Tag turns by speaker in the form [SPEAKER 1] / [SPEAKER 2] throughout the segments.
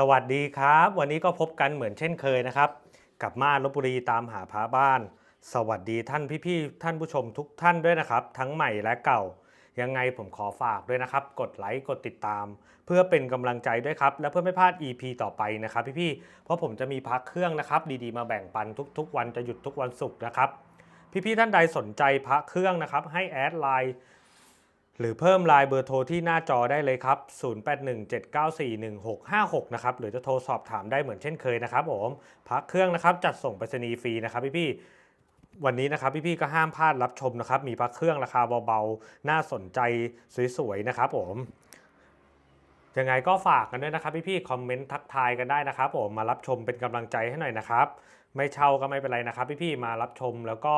[SPEAKER 1] สวัสดีครับ วันนี้ก็พบกันเหมือนเช่นเคยนะครับ กับมาลบบุรีตามหาพระบ้าน สวัสดีท่านพี่ๆท่านผู้ชมทุกท่านด้วยนะครับ ทั้งใหม่และเก่า ยังไงผมขอฝากด้วยนะครับ กดไลค์กดติดตาม เพื่อเป็นกำลังใจด้วยครับ และเพื่อไม่พลาด EP ต่อไปนะครับ พี่ๆเพราะผมจะมีพักเครื่องนะครับ ดีๆมาแบ่งปันทุก ๆ วันจะหยุดทุกวันศุกร์นะครับ พี่ๆท่านใดสนใจพระเครื่องนะครับ ให้แอดไลน์ หรือเพิ่มไลน์เบอร์โทรที่หน้าจอได้เลยครับ 0817941656 นะครับ หรือจะโทรสอบถามได้เหมือนเช่นเคยนะครับผมพักเครื่องนะครับ จัดส่งไปรษณีย์ฟรีนะครับพี่ๆวันนี้นะครับพี่ๆก็ห้ามพลาดรับชมนะครับ มีพักเครื่องราคาเบาๆ น่าสนใจสวยๆนะครับผมยังไงก็ฝากกันด้วยนะครับพี่ๆคอมเมนต์ทักทายกันได้นะครับผมมารับชมเป็นกำลังใจให้หน่อยนะครับ ไม่เช่าก็ไม่เป็นไรนะครับ พี่ๆมารับชมแล้วก็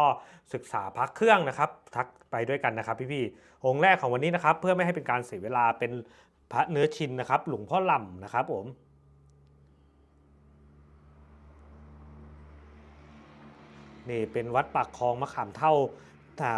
[SPEAKER 1] ศึกษาพักเครื่องนะครับ ทักไปด้วยกันนะครับ พี่ๆองค์แรกของวันนี้นะครับ เพื่อไม่ให้เป็นการเสียเวลาเป็นพระเนื้อชินนะครับ หลวงพ่อลำนะครับผมนี่เป็นวัดปากคลองมะขามเท่า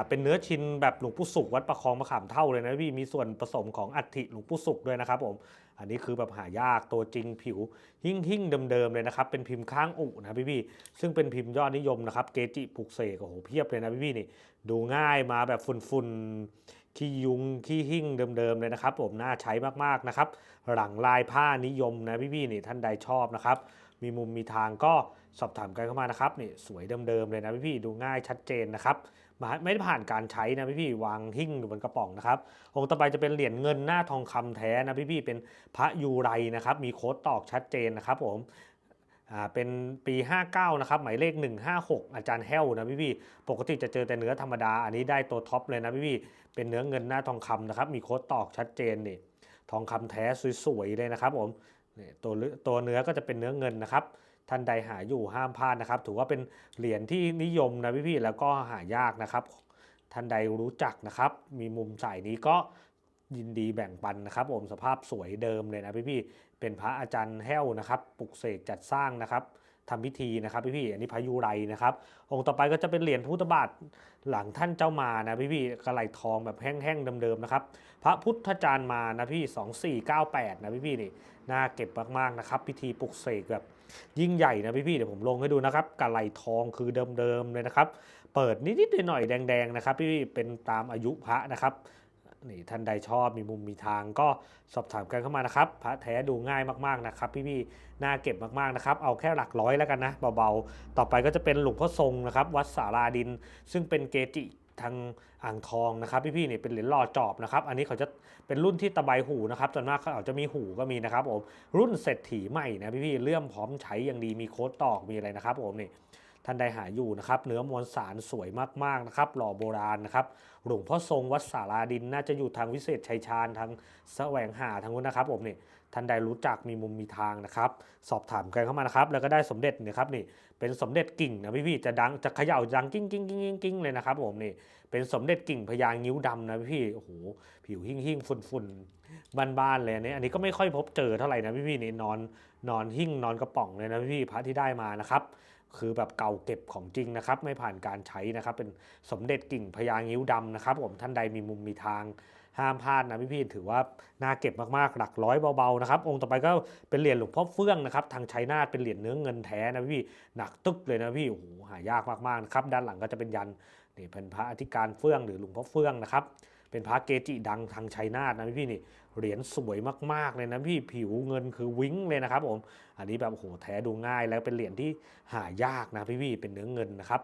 [SPEAKER 1] เป็นเนื้อชินแบบหลวงปู่สุขวัดปากคองมะขามเท่าเลยนะพี่มีส่วนผสมของอัฐิหลวงปู่สุขด้วยนะครับผมอันนี้คือแบบหายากตัวจริงผิวหิ่งหิ่งเดิมๆเลยนะครับ เป็นพิมพ์ข้างอุนะพี่พี่ซึ่งเป็นพิมพ์ยอดนิยมนะครับเกจิปลุกเสกโอ้โหเพียบเลยนะพี่พี่นี่ดูง่ายมาแบบฝุ่นๆขี้ยุงขี้หิ่งเดิมๆเลยนะครับ ผมน่าใช้มากๆนะครับ หลังลายผ้านิยมนะพี่พี่นี่ท่านใดชอบนะครับมีมุมมีทางก็สอบถามกันเข้ามานะครับนี่สวยเดิมๆเลยนะพี่พี่ดูง่ายชัดเจนนะครับ ไม่ได้ผ่านการใช้นะพี่พี่วางหิ้งอยู่บนกระป๋องนะครับองค์ต่อไปจะเป็นเหรียญเงินหน้าทองคำแท้นะพี่พี่เป็นพระยูไรนะครับมีโค้ดตอกชัดเจนนะครับผมอ่าเป็นปี 59 นะครับ หมายเลข 156 อาจารย์แห้วนะพี่พี่ปกติจะเจอแต่เนื้อธรรมดา อันนี้ได้ตัวท็อปเลยนะพี่พี่เป็นเนื้อเงินหน้าทองคำนะครับ มีโค้ดตอกชัดเจนนี่ ทองคำแท้สวยๆเลยนะครับผมนี่ตัวตัวเนื้อก็จะเป็นเนื้อเงินนะครับ ท่านใดหาอยู่ห้ามพลาดนะครับ ถือว่าเป็นเหรียญที่นิยมนะพี่ๆแล้วก็หายากนะครับ ท่านใดรู้จักนะครับ มีมุมใสายนี้ก็ยินดีแบ่งปันนะครับผมสภาพสวยเดิมเลยนะพี่ๆเป็นพระอาจารย์แห้วนะครับปลุกเสกจัดสร้างนะครับทำพิธีนะครับพี่ๆอันนี้พระยูไรนะครับ องค์ต่อไปก็จะเป็นเหรียญพุทธบาทหลังท่านเจ้ามานะพี่ๆกระไหลทองแบบแห้งๆเดิมๆนะครับ พระพุทธจารย์มานะพี่ 2498 นะพี่ๆนี่น่าเก็บมากๆนะครับ พิธีปลุกเสกแบบ ยิ่งใหญ่นะพี่ๆเดี๋ยวผมลงให้ดูนะครับกะไหลทองคือเดิมๆเลยนะครับ เปิดนิดๆหน่อยๆแดงๆนะครับพี่ๆเป็นตามอายุพระนะครับนี่ท่านใดชอบมีมุมมีทางก็สอบถามกันเข้ามานะครับ พระแท้ดูง่ายมากๆนะครับ พี่ๆน่าเก็บมากๆนะครับ เอาแค่หลักร้อยแล้วกันนะเบาๆ ต่อไปก็จะเป็นหลวงพ่อทรงนะครับ วัดสาราดิน ซึ่งเป็นเกจิ ทางอ่างทองนะครับพี่ๆนี่ยเป็นเหรียญหล่อจอบนะครับอันนี้เขาจะเป็นรุ่นที่ตะไบหูนะครับส่วนมากเขาอาจจะมีหูก็มีนะครับผมรุ่นเศรษฐีใหม่นะพี่ๆเลื่อมพร้อมใช้อย่างดีมีโค้ดตอกมีอะไรนะครับผมนี่ท่านใดหาอยู่นะครับเนื้อมวลสารสวยมากๆนะครับหล่อโบราณนะครับหลวงพ่อทรงวัดสาราดินน่าจะอยู่ทางวิเศษชัยชาญทางแสวงหาทางนู้นนะครับผมนี่ ท่านใดรู้จักมีมุมมีทางนะครับ สอบถามกันเข้ามานะครับ แล้วก็ได้สมเด็จเนี่ยครับนี่เป็นสมเด็จกิ่งนะพี่พี่จะดังจะเขย่าดังกิ้งกิ้งกิ้งกิ้งกิ้งเลยนะครับผมนี่เป็นสมเด็จกิ่งพญางิ้วดำนะพี่ๆโอ้โหผิวหิ่งหิ่งฝุ่นฝุ่นๆบ้านๆเลยนี่อันนี้ก็ไม่ค่อยพบเจอเท่าไหร่นะพี่พี่นี่นอนนอนหิ่งนอนกระป๋องเลยนะพี่ๆพระที่ได้มานะครับ คือแบบเก่าเก็บของจริงนะครับ ไม่ผ่านการใช้นะครับ เป็นสมเด็จกิ่งพญางิ้วดำนะครับ ผมท่านใดมีมุมมีทางห้ามพลาดนะพี่ๆถือว่าน่าเก็บมากๆ หลักร้อยเบาๆนะครับ องค์ต่อไปก็เป็นเหรียญหลวงพ่อเฟื่องนะครับ ทางชัยนาทเป็นเหรียญเนื้อเงินแท้นะพี่หนักตึกเลยนะพี่โอ้โหหายากมากๆนะครับ ด้านหลังก็จะเป็นยันนี่เป็นพระอธิการเฟื่องหรือหลวงพ่อเฟื่องนะครับ เป็นพระเกจิดังทางชัยนาทนะพี่นี่เหรียญสวยมากๆเลยนะพี่ผิวเงินคือวิ้งเลยนะครับผมอันนี้แบบโอ้โหแท้ดูง่ายแล้วเป็นเหรียญที่หายากนะพี่พี่เป็นเนื้อเงินนะครับ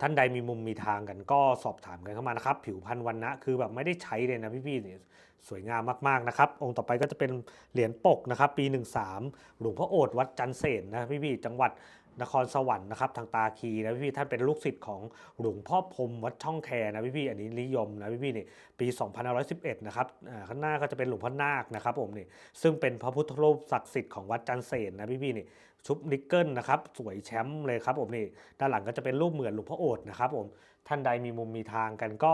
[SPEAKER 1] ท่านใดมีมุมมีทางกันก็สอบถามกันเข้ามานะครับ ผิวพันวันนะคือแบบไม่ได้ใช้เลยนะพี่พี่ๆเนี่ยสวยงามมากๆนะครับ องค์ต่อไปก็จะเป็นเหรียญปกนะครับ ปี 13 หลวงพ่อโอษฐ์วัดจันเสนนะพี่พี่ๆจังหวัด นครสวรรค์นะครับทางตาคีนะพี่พี่ท่านเป็นลูกศิษย์ของหลวงพ่อพรมวัดช่องแคนะพี่พี่อันนี้นิยมนะพี่พี่นี่ปี2511นะครับข้างหน้าก็จะเป็นหลวงพ่อนาคนะครับผมนี่ซึ่งเป็นพระพุทธรูปศักดิ์สิทธิ์ของวัดจันเสนนะพี่ๆนี่ชุบนิกเกิลนะครับสวยแชมป์เลยครับผมนี่ด้านหลังก็จะเป็นรูปเหมือนหลวงพ่อโอษนะครับผมท่านใดมีมุมมีทางกันก็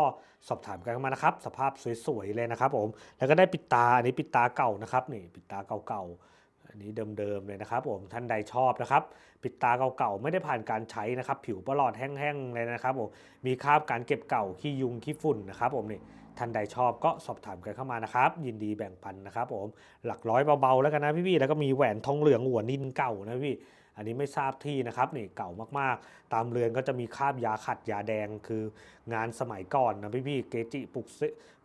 [SPEAKER 1] สอบถามกันมานะครับ สภาพสวยๆเลยนะครับผมแล้วก็ได้ปิดตาอันนี้ปิดตาเก่านะครับนี่ปิดตาเก่าๆ อันนี้เดิมๆเลยนะครับผมท่านใดชอบนะครับปิดตาเก่าๆไม่ได้ผ่านการใช้นะครับ ผิวประหลอดแห้งๆเลยนะครับผมมีคราบการเก็บเก่าขี้ยุงขี้ฝุ่นนะครับผมนี่ท่านใดชอบก็สอบถามกันเข้ามานะครับ ยินดีแบ่งปันนะครับผมหลักร้อยเบาๆแล้วกันนะพี่ๆแล้วก็มีแหวนทองเหลืองหัวนินเก่านะพี่อันนี้ไม่ทราบที่นะครับนี่เก่ามากๆ ตามเรือนก็จะมีคราบยาขัดยาแดงคืองานสมัยก่อนนะพี่ๆเกจิปลุกเ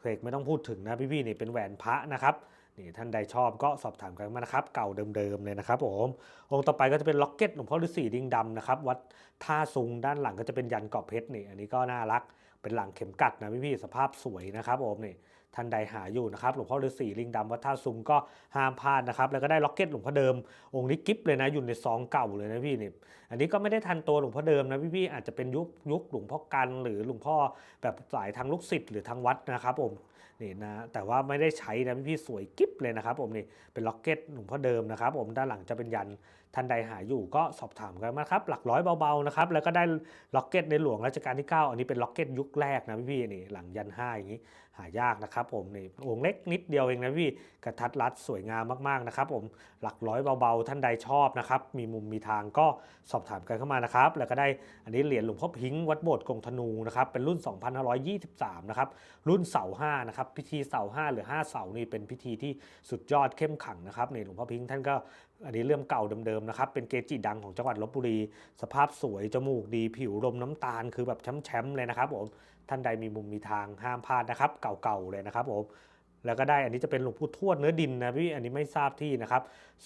[SPEAKER 1] สกไม่ต้องพูดถึงนะพี่ๆนี่เป็นแหวนพระนะครับ นี่ท่านใดชอบก็สอบถามกันมานะครับ เก่าเดิมๆเลยนะครับผมองค์ต่อไปก็จะเป็นล็อกเก็ตหลวงพ่อฤาษีดิงดำนะครับ วัดท่าซุงด้านหลังก็จะเป็นยันเกาะเพชรนี่ อันนี้ก็น่ารักเป็นหลังเข็มกัดนะพี่ๆสภาพสวยนะครับผมนี่ท่านใดหาอยู่นะครับหลวงพ่อฤาษีลิงดำวัดท่าซุงก็ห้ามพลาดนะครับ แล้วก็ได้ล็อกเก็ตหลวงพ่อเดิม องค์นี้กิฟเลยนะอยู่ในซองเก่าเลยนะพี่นี่อันนี้ก็ไม่ได้ทันตัวหลวงพ่อเดิมนะพี่ๆอาจจะเป็นยุคยุคหลวงพ่อกันหรือหลวงพ่อแบบสายทางลูกศิษย์หรือทางวัดนะครับผม นี่นะแต่ว่าไม่ได้ใช้นะพี่สวยกิ๊บเลยนะครับผมนี่เป็นล็อกเก็ตหลวงพ่อเดิมนะครับผมด้านหลังจะเป็นยันท่านใดหาอยู่ก็สอบถามกันมาครับ หลักร้อยเบาๆนะครับแล้วก็ได้ล็อกเก็ตในหลวงรัชกาลที่ 9 อันนี้เป็นล็อกเก็ตยุคแรกนะพี่ๆนี่หลังยันห้าอย่างนี้หายากนะครับผมนี่องค์เล็กนิดเดียวเองนะพี่กระทัดรัดสวยงามมากๆนะครับผมหลักร้อยเบาๆ ท่านใดชอบนะครับมีมุมมีทางก็สอบถามกันเข้ามานะครับแล้วก็ได้อันนี้เหรียญหลวงพ่อพิงค์วัดโบสถ์กงธนูนะครับเป็นรุ่น 2523 นะครับรุ่นเสาห้านะครับพิธีเสาห้าหรือ 5 เสานี่เป็นพิธีที่สุดยอดเข้มขังนะครับนี่หลวงพ่อพิงค์ท่านก็อันนี้เรื่องเก่าเดิมๆนะครับ เป็นเกจิดังของจังหวัดลบบุรี สภาพสวย จมูกดี ผิวรมน้ำตาล คือแบบแชมป์ๆเลยนะครับผม ท่านใดมีมุมมีทางห้ามพลาดนะครับ เก่าๆเลยนะครับผม แล้วก็ได้ อันนี้จะเป็นหลวงพ่อทวดเนื้อดินนะพี่ อันนี้ไม่ทราบที่นะครับ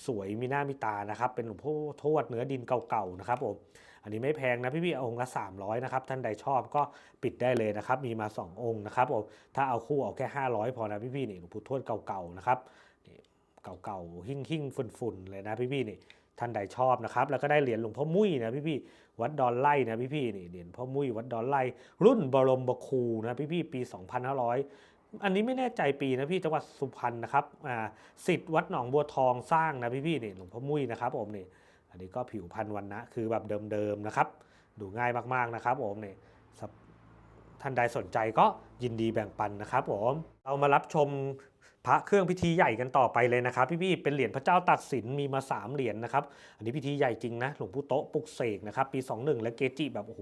[SPEAKER 1] สวยมีหน้ามีตานะครับ เป็นหลวงพ่อทวดเนื้อดินเก่าๆนะครับผม อันนี้ไม่แพงนะพี่ๆองค์ละ 300นะครับ ท่านใดชอบก็ปิดได้เลยนะครับ มีมา 2 องค์นะครับผม ถ้าเอาคู่เอาแค่ 500 พอนะพี่ๆนี่หลวงพ่อทวดเก่าๆนะครับ เก่าๆหิ่งหิ่งๆ ฝุ่นๆ เลยนะพี่ๆนี่ท่านใดชอบนะครับ แล้วก็ได้เหรียญหลวงพ่อมุ้ยนะพี่ๆวัดดอนไล่นะพี่ๆนี่เหรียญพ่อมุ้ยวัดดอนไล่รุ่นบรมบคูนะพี่พี่ๆปี 2500 อันนี้ไม่แน่ใจปีนะพี่จังหวัดสุพรรณนะครับอ่าสิทธิ์วัดหนองบัวทองสร้างนะพี่พี่ๆนี่หลวงพ่อมุ้ยนะครับผมนี่อันนี้ก็ผิวพันวันนะคือแบบเดิมๆนะครับ ดูง่ายมากๆนะครับผมนี่ท่านใดสนใจก็ยินดีแบ่งปันนะครับผมเรามารับชม พระเครื่องพิธีใหญ่กันต่อไปเลยนะครับพี่ๆเป็นเหรียญพระเจ้าตัดสินมีมา 3 เหรียญนะครับ อันนี้พิธีใหญ่จริงนะหลวงปู่โต๊ะปลุกเสกนะครับปี 21 และเกจิแบบโอ้โห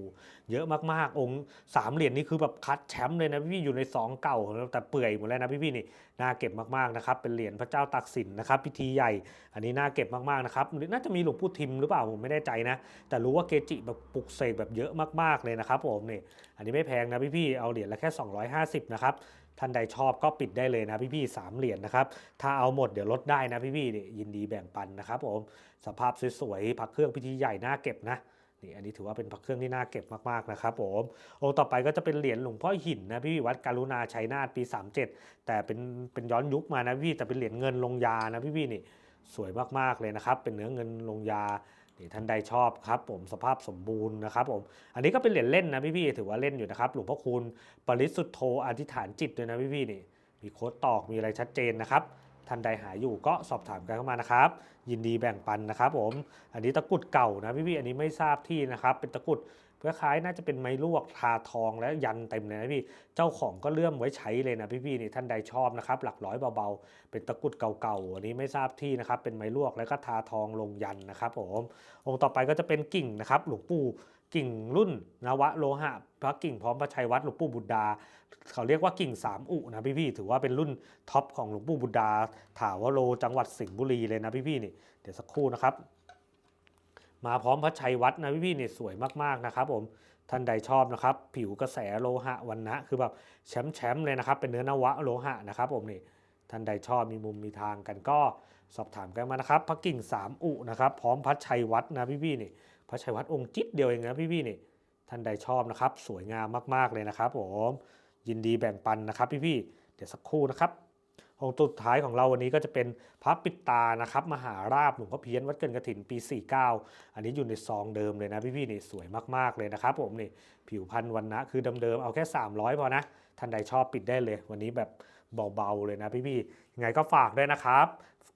[SPEAKER 1] เยอะมากๆองค์สามเหรียญนี่คือแบบคัดแชมป์เลยนะพี่ๆอยู่ในซองเก่าแต่เปื่อยหมดแล้วนะพี่ๆนี่น่าเก็บมากๆนะครับเป็นเหรียญพระเจ้าตักสินนะครับพิธีใหญ่ อันนี้น่าเก็บมากๆนะครับน่าจะมีหลวงปู่ทิมหรือเปล่าผมไม่แน่ใจนะ แต่รู้ว่าเกจิแบบปลุกเสกแบบเยอะมากๆเลยนะครับผมนี่อันนี้ไม่แพงนะพี่ๆเอาเหรียญละแค่ 250นะครับ ท่านใดชอบก็ปิดได้เลยนะพี่ๆสามเหรียญนะครับ ถ้าเอาหมดเดี๋ยวลดได้นะพี่ๆนี่ยินดีแบ่งปันนะครับผมสภาพสวยๆพักเครื่องพิธีใหญ่น่าเก็บนะนี่อันนี้ถือว่าเป็นพระเครื่องที่น่าเก็บมากๆนะครับผมองค์ต่อไปก็จะเป็นเหรียญหลวงพ่อหินนะพี่วัดการุณาชัยนาทปี 37 แต่เป็นเป็นย้อนยุคมานะพี่แต่เป็นเหรียญเงินลงยานะพี่พี่นี่สวยมากๆเลยนะครับ เป็นเนื้อเงินลงยา นี่ท่านใดชอบครับผมสภาพสมบูรณ์นะครับผมอันนี้ก็เป็นเหรียญเล่นนะพี่ๆถือว่าเล่นอยู่นะครับหลวงพ่อคูณปริสุทธโธอธิษฐานจิตด้วยนะพี่ๆนี่มีโค้ดตอกมีอะไรชัดเจนนะครับ ท่านใดหาอยู่ก็สอบถามกันเข้ามานะครับ ยินดีแบ่งปันนะครับผม อันนี้ตะกุดเก่านะพี่ๆอันนี้ไม่ทราบที่นะครับ เป็นตะกุดคล้ายน่าจะเป็นไม้ลวกทาทองและยันเต็มเลยนะพี่ เจ้าของก็เลื่อมไว้ใช้เลยนะพี่ๆนี่ท่านใดชอบนะครับ หลักร้อยเบาๆ เป็นตะกุดเก่าๆ อันนี้ไม่ทราบที่นะครับ เป็นไม้ลวกแล้วก็ทาทองลงยันนะครับผม องค์ต่อไปก็จะเป็นกิ่งนะครับ หลวงปู่ กิ่งรุ่นนวะโลหะพระกิ่งพร้อมพระชัยวัดหลวงปู่บุตรดา เขาเรียกว่ากิ่งสามอุนะพี่ๆถือว่าเป็นรุ่นท็อปของหลวงปู่บุตรดา ถาวโรจังหวัดสิงห์บุรีเลยนะพี่ๆนี่เดี๋ยวสักครู่นะครับ มาพร้อมพระชัยวัดนะพี่ๆนี่สวยมากๆนะครับผมท่านใดชอบนะครับ ผิวกระแสโลหะวันนะคือแบบแชมป์แชมเลยนะครับ เป็นเนื้อนวะโลหะนะครับผมนี่ท่านใดชอบมีมุมมีทางกันก็สอบถามกันมานะครับพระกิ่งสามอุนะครับ พร้อมพระชัยวัดนะพี่ๆนี่ พระชัยวัดองค์จิตเดียวเองนะพี่ๆนี่ท่านใดชอบนะครับ สวยงามมากๆเลยนะครับผมยินดีแบ่งปันนะครับพี่ๆเดี๋ยวสักครู่นะครับองค์สุดท้ายของเราวันนี้ก็จะเป็นพระปิดตานะครับ มหาราบหลวงพ่อเพี้ยนวัดเกินกระถินปี 49 อันนี้อยู่ในซองเดิมเลยนะพี่ๆนี่สวยมากๆเลยนะครับผมนี่ผิวพันธุ์วันนะคือเดิมๆเอาแค่ 300 พอนะท่านใดชอบปิดได้เลย วันนี้แบบเบาๆเลยนะพี่ๆยังไงก็ฝากด้วยนะครับ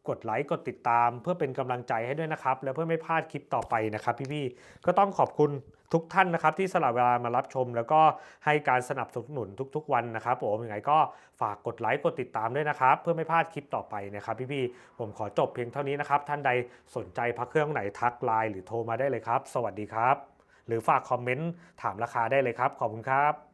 [SPEAKER 1] กดไลค์กดติดตาม เพื่อเป็นกำลังใจให้ด้วยนะครับ และเพื่อไม่พลาดคลิปต่อไปนะครับ พี่ๆก็ต้องขอบคุณทุกท่านนะครับ ที่สละเวลามารับชม แล้วก็ให้การสนับสนุนทุก ๆ วันนะครับผมยังไงก็ฝากกดไลค์กดติดตามด้วยนะครับ เพื่อไม่พลาดคลิปต่อไปนะครับ พี่ๆผมขอจบเพียงเท่านี้นะครับ ท่านใดสนใจพักเครื่องไหนทักไลน์หรือโทรมาได้เลยครับ สวัสดีครับ หรือฝากคอมเมนต์ถามราคาได้เลยครับขอบคุณครับ